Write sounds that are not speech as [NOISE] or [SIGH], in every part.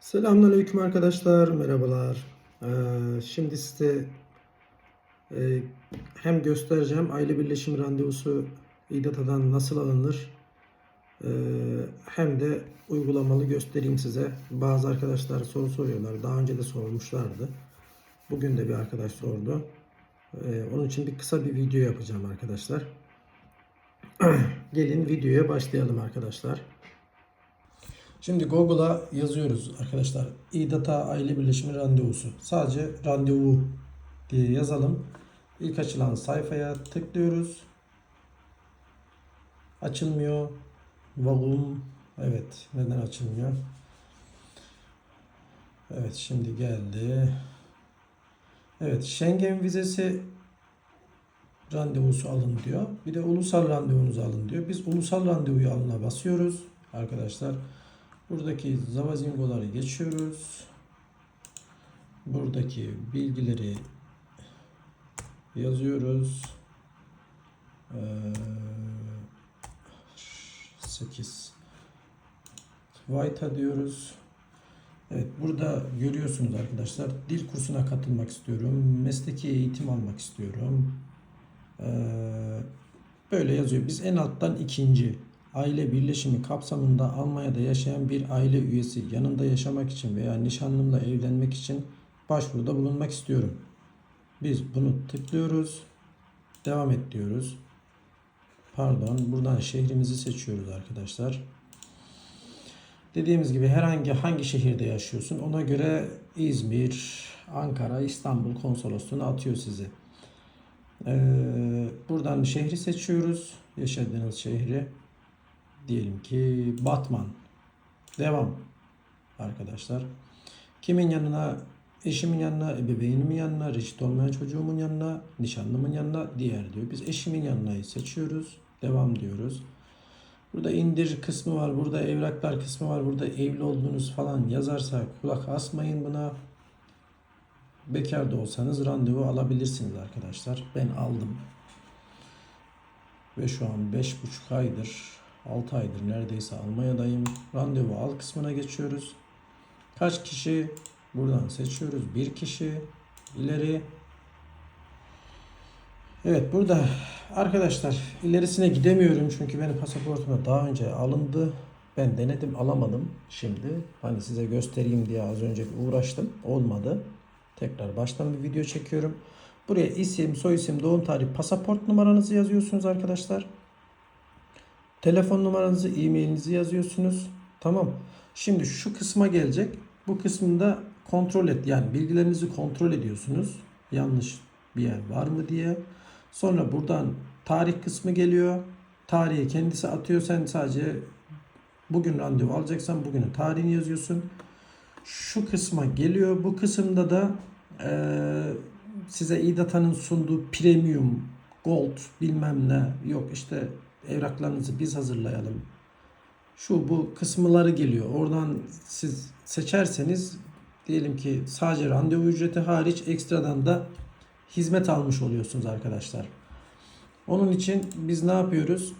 Selamünaleyküm arkadaşlar, merhabalar. Ee, şimdi size e, hem göstereceğim aile birleşim randevusu İDATA'dan nasıl alınır ee, hem de uygulamalı göstereyim size. Bazı arkadaşlar soru soruyorlar. Daha önce de sormuşlardı. Bugün de bir arkadaş sordu. Ee, onun için bir kısa bir video yapacağım arkadaşlar. [CLEARS THROAT] Gelin videoya başlayalım arkadaşlar. Şimdi Google'a yazıyoruz arkadaşlar. İDATA aile birleşimi randevusu. Sadece randevu diye yazalım. İlk açılan sayfaya tıklıyoruz. Açılmıyor. Vagum. Evet. Neden açılmıyor? Evet şimdi geldi. Evet Schengen vizesi randevusu alın diyor. Bir de ulusal randevunuzu alın diyor. Biz ulusal randevuyu alına basıyoruz arkadaşlar. Buradaki zavazingoları geçiyoruz. Buradaki bilgileri yazıyoruz. Ee, 8 Vayta diyoruz. Evet burada görüyorsunuz arkadaşlar. Dil kursuna katılmak istiyorum. Mesleki eğitim almak istiyorum. Ee, böyle yazıyor. Biz en alttan ikinci aile birleşimi kapsamında Almanya'da yaşayan bir aile üyesi yanında yaşamak için veya nişanlımla evlenmek için başvuruda bulunmak istiyorum. Biz bunu tıklıyoruz. Devam et diyoruz. Pardon, buradan şehrimizi seçiyoruz arkadaşlar. Dediğimiz gibi herhangi hangi şehirde yaşıyorsun ona göre İzmir, Ankara, İstanbul konsolosluğuna atıyor sizi. Ee, buradan şehri seçiyoruz. Yaşadığınız şehri. Diyelim ki Batman. Devam arkadaşlar. Kimin yanına? Eşimin yanına, ebeveynimin yanına, reşit olmayan çocuğumun yanına, nişanlımın yanına, diğer diyor. Biz eşimin yanına seçiyoruz. Devam diyoruz. Burada indir kısmı var, burada evraklar kısmı var, burada evli olduğunuz falan yazarsa kulak asmayın buna. Bekar da olsanız randevu alabilirsiniz arkadaşlar. Ben aldım. Ve şu an 5,5 aydır, 6 aydır neredeyse Almanya'dayım. Randevu al kısmına geçiyoruz. Kaç kişi? Buradan seçiyoruz. Bir kişi. ileri. Evet burada arkadaşlar ilerisine gidemiyorum çünkü benim pasaportumda daha önce alındı. Ben denedim alamadım şimdi. Hani size göstereyim diye az önce bir uğraştım. Olmadı. Tekrar baştan bir video çekiyorum. Buraya isim, soyisim, doğum tarihi, pasaport numaranızı yazıyorsunuz arkadaşlar. Telefon numaranızı, e-mailinizi yazıyorsunuz. Tamam. Şimdi şu kısma gelecek. Bu kısmında kontrol et. Yani bilgilerinizi kontrol ediyorsunuz. Yanlış bir yer var mı diye. Sonra buradan tarih kısmı geliyor. Tarihi kendisi atıyor. Sen sadece bugün randevu alacaksan bugünün tarihini yazıyorsun. Şu kısma geliyor. Bu kısımda da eee, size İDATA'nın sunduğu premium, gold bilmem ne yok işte evraklarınızı biz hazırlayalım. Şu bu kısımları geliyor. Oradan siz seçerseniz diyelim ki sadece randevu ücreti hariç ekstradan da hizmet almış oluyorsunuz arkadaşlar. Onun için biz ne yapıyoruz?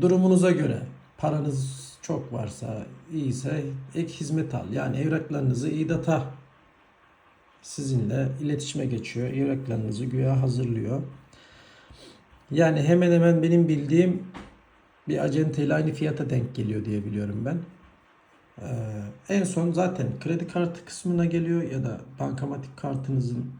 Durumunuza göre paranız çok varsa iyiyse ek hizmet al. Yani evraklarınızı İDAT'a sizinle iletişime geçiyor. Evraklarınızı güya hazırlıyor. Yani hemen hemen benim bildiğim bir acenteyle aynı fiyata denk geliyor diye biliyorum ben. Ee, en son zaten kredi kartı kısmına geliyor ya da bankamatik kartınızın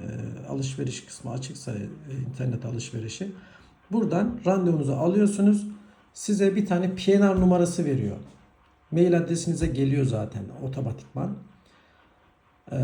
e, alışveriş kısmı açıksa e, internet alışverişi. Buradan randevunuzu alıyorsunuz. Size bir tane PNR numarası veriyor. Mail adresinize geliyor zaten otomatikman. Ee,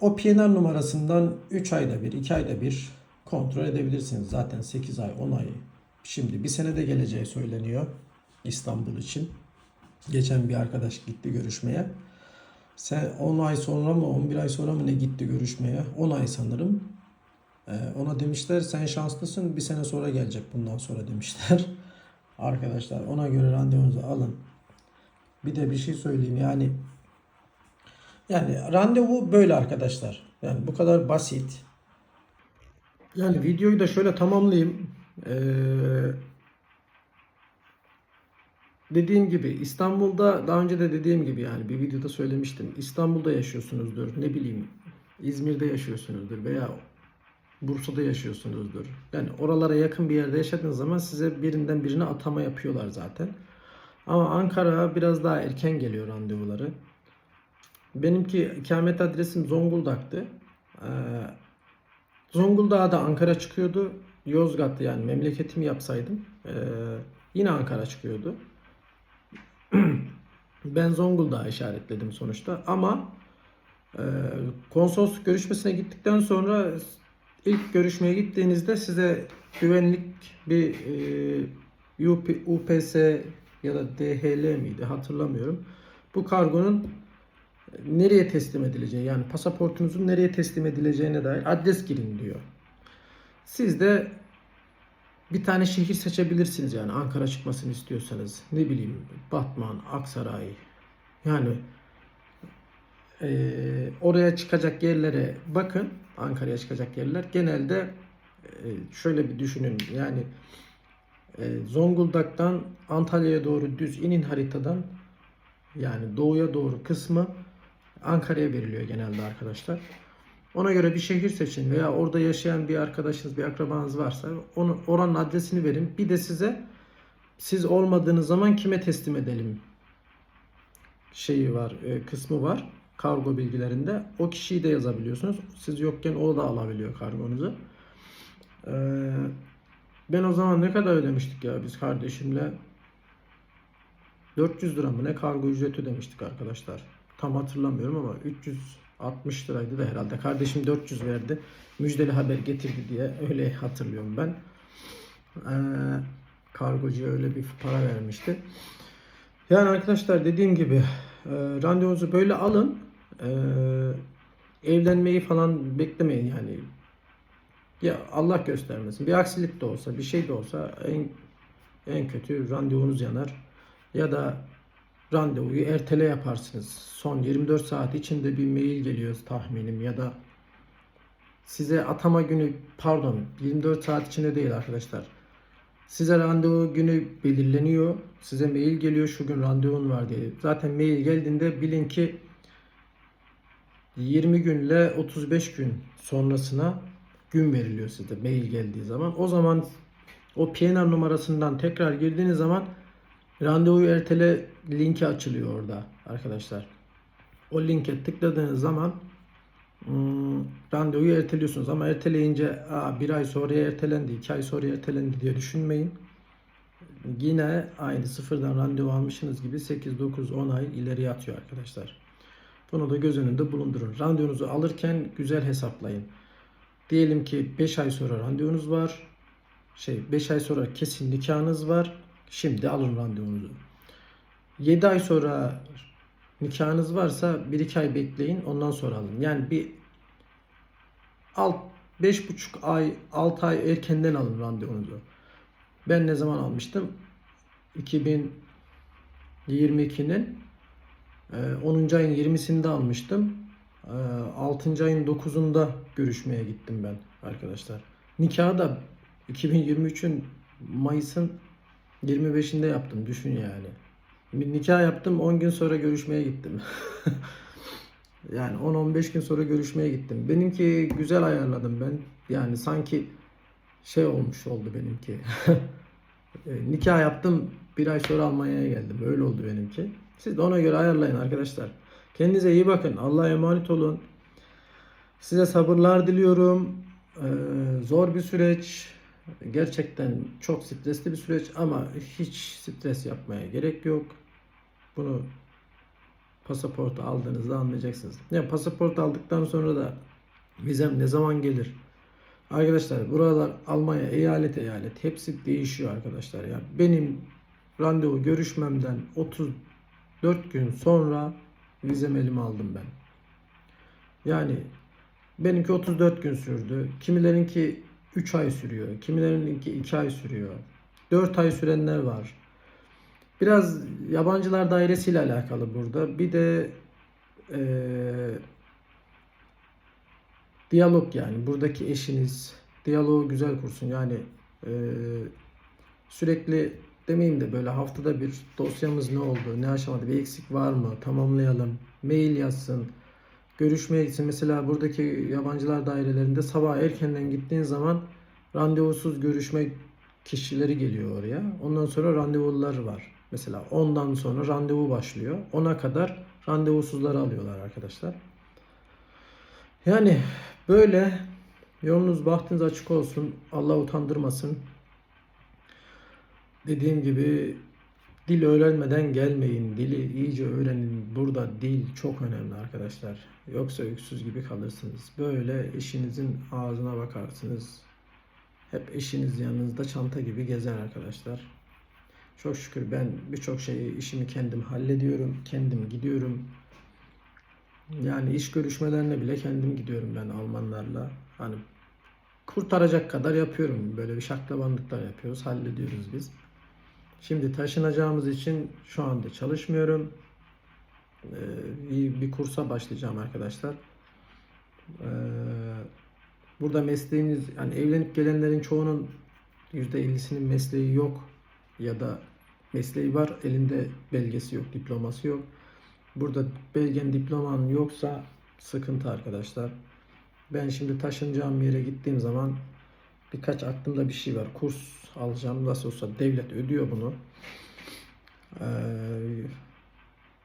o PNR numarasından 3 ayda bir, 2 ayda bir kontrol edebilirsiniz. Zaten 8 ay, 10 ay. Şimdi bir senede geleceği söyleniyor İstanbul için. Geçen bir arkadaş gitti görüşmeye. Sen 10 ay sonra mı 11 ay sonra mı ne gitti görüşmeye? 10 ay sanırım. Ee, ona demişler sen şanslısın bir sene sonra gelecek bundan sonra demişler. [LAUGHS] Arkadaşlar ona göre randevunuzu alın. Bir de bir şey söyleyeyim yani yani randevu böyle arkadaşlar. Yani bu kadar basit. Yani videoyu da şöyle tamamlayayım. Ee, dediğim gibi İstanbul'da daha önce de dediğim gibi yani bir videoda söylemiştim. İstanbul'da yaşıyorsunuzdur. Ne bileyim İzmir'de yaşıyorsunuzdur veya Bursa'da yaşıyorsunuzdur. Yani oralara yakın bir yerde yaşadığınız zaman size birinden birine atama yapıyorlar zaten. Ama Ankara biraz daha erken geliyor randevuları. Benimki ikamet adresim Zonguldak'tı. Ee, Zonguldak'a da Ankara çıkıyordu. Yozgat'ta yani memleketimi yapsaydım ee, yine Ankara çıkıyordu. [CLEARS THROAT] ben Zonguldak'a işaretledim sonuçta ama e, konsolosluk görüşmesine gittikten sonra ilk görüşmeye gittiğinizde size güvenlik bir e, UP, UPS ya da DHL miydi hatırlamıyorum. Bu kargonun nereye teslim edileceği yani pasaportunuzun nereye teslim edileceğine dair adres girin diyor. Siz de bir tane şehir seçebilirsiniz yani Ankara çıkmasını istiyorsanız. Ne bileyim Batman, Aksaray. Yani eee, oraya çıkacak yerlere bakın. Ankara'ya çıkacak yerler. Genelde eee, şöyle bir düşünün. Yani eee, Zonguldak'tan Antalya'ya doğru düz inin haritadan yani doğuya doğru kısmı Ankara'ya veriliyor genelde arkadaşlar. Ona göre bir şehir seçin veya orada yaşayan bir arkadaşınız, bir akrabanız varsa onu oranın adresini verin. Bir de size siz olmadığınız zaman kime teslim edelim şeyi var, e, kısmı var kargo bilgilerinde. O kişiyi de yazabiliyorsunuz. Siz yokken o da alabiliyor kargonuzu. Ee, ben o zaman ne kadar ödemiştik ya biz kardeşimle? 400 lira mı ne kargo ücreti ödemiştik arkadaşlar. Tam hatırlamıyorum ama 360 liraydı da herhalde. Kardeşim 400 verdi. Müjdeli haber getirdi diye öyle hatırlıyorum ben. Ee, kargocuya öyle bir para vermişti. Yani arkadaşlar dediğim gibi e, randevunuzu böyle alın. E, evlenmeyi falan beklemeyin yani. Ya Allah göstermesin. Bir aksilik de olsa, bir şey de olsa en en kötü randevunuz yanar. Ya da randevuyu ertele yaparsınız. Son 24 saat içinde bir mail geliyor tahminim ya da size atama günü pardon 24 saat içinde değil arkadaşlar. Size randevu günü belirleniyor. Size mail geliyor şu gün randevun var diye. Zaten mail geldiğinde bilin ki 20 günle 35 gün sonrasına gün veriliyor size mail geldiği zaman. O zaman o PNR numarasından tekrar girdiğiniz zaman randevuyu ertele linki açılıyor orada arkadaşlar. O linke tıkladığınız zaman hmm, randevuyu erteliyorsunuz ama erteleyince Aa, bir ay sonra ertelendi, iki ay sonra ertelendi diye düşünmeyin. Yine aynı sıfırdan randevu almışsınız gibi 8, 9, 10 ay ileriye atıyor arkadaşlar. Bunu da göz önünde bulundurun. Randevunuzu alırken güzel hesaplayın. Diyelim ki 5 ay sonra randevunuz var. Şey 5 ay sonra kesin nikahınız var. Şimdi alın randevunuzu. 7 ay sonra nikahınız varsa 1-2 ay bekleyin ondan sonra alın. Yani bir alt 5,5 ay 6 ay erkenden alın randevunuzu. Ben ne zaman almıştım? 2022'nin 10. E, ayın 20'sinde almıştım. 6. ayın 9'unda görüşmeye gittim ben arkadaşlar. Nikahı da 2023'ün Mayıs'ın 25'inde yaptım düşün yani. Bir nikah yaptım 10 gün sonra görüşmeye gittim. [LAUGHS] yani 10-15 gün sonra görüşmeye gittim. Benimki güzel ayarladım ben. Yani sanki şey olmuş oldu benimki. [LAUGHS] E, nikah yaptım bir ay sonra Almanya'ya geldim. Öyle oldu benimki. Siz de ona göre ayarlayın arkadaşlar. Kendinize iyi bakın. Allah'a emanet olun. Size sabırlar diliyorum. Ee, zor bir süreç. Gerçekten çok stresli bir süreç ama hiç stres yapmaya gerek yok. Bunu pasaportu aldığınızda anlayacaksınız. Yani pasaport aldıktan sonra da vizem ne zaman gelir? Arkadaşlar buralar Almanya eyalet eyalet hepsi değişiyor arkadaşlar. Yani benim randevu görüşmemden 34 gün sonra vizem elime aldım ben. Yani benimki 34 gün sürdü. Kimilerinki 3 ay sürüyor. Kimilerinki 2 ay sürüyor. 4 ay sürenler var. Biraz yabancılar dairesiyle alakalı burada. Bir de eee diyalog yani buradaki eşiniz diyaloğu güzel kursun. Yani eee, sürekli demeyeyim de böyle haftada bir dosyamız ne oldu, ne aşamada bir eksik var mı tamamlayalım. Mail yazsın. Görüşmeye gitsin. Mesela buradaki yabancılar dairelerinde sabah erkenden gittiğin zaman randevusuz görüşme kişileri geliyor oraya. Ondan sonra randevular var. Mesela ondan sonra randevu başlıyor. Ona kadar randevusuzları alıyorlar arkadaşlar. Yani böyle yolunuz bahtınız açık olsun. Allah utandırmasın. Dediğim gibi dil öğrenmeden gelmeyin. Dili iyice öğrenin. Burada dil çok önemli arkadaşlar. Yoksa öksüz gibi kalırsınız. Böyle eşinizin ağzına bakarsınız. Hep eşiniz yanınızda çanta gibi gezer arkadaşlar. Çok şükür ben birçok şeyi işimi kendim hallediyorum. Kendim gidiyorum. Yani iş görüşmelerine bile kendim gidiyorum ben Almanlarla. Hani kurtaracak kadar yapıyorum. Böyle bir şaklabanlıklar yapıyoruz, hallediyoruz biz. Şimdi taşınacağımız için şu anda çalışmıyorum. Ee, bir, kursa başlayacağım arkadaşlar. Ee, burada mesleğiniz, yani evlenip gelenlerin çoğunun %50'sinin mesleği yok ya da mesleği var, elinde belgesi yok, diploması yok. Burada belgen diploman yoksa sıkıntı arkadaşlar. Ben şimdi taşınacağım yere gittiğim zaman birkaç aklımda bir şey var. Kurs alacağım. Nasıl olsa devlet ödüyor bunu. Ee,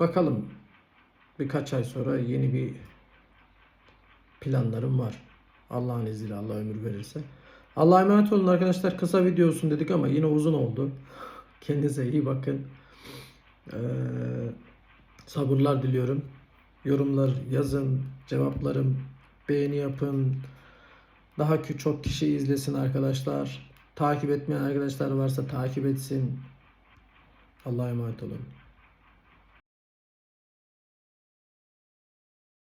bakalım birkaç ay sonra yeni bir planlarım var. Allah'ın izniyle Allah ömür verirse. Allah'a emanet olun arkadaşlar. Kısa video olsun dedik ama yine uzun oldu. Kendinize iyi bakın. Ee, sabırlar diliyorum. Yorumlar yazın, cevaplarım, beğeni yapın. Daha kü- çok kişi izlesin arkadaşlar. Takip etmeyen arkadaşlar varsa takip etsin. Allah'a emanet olun.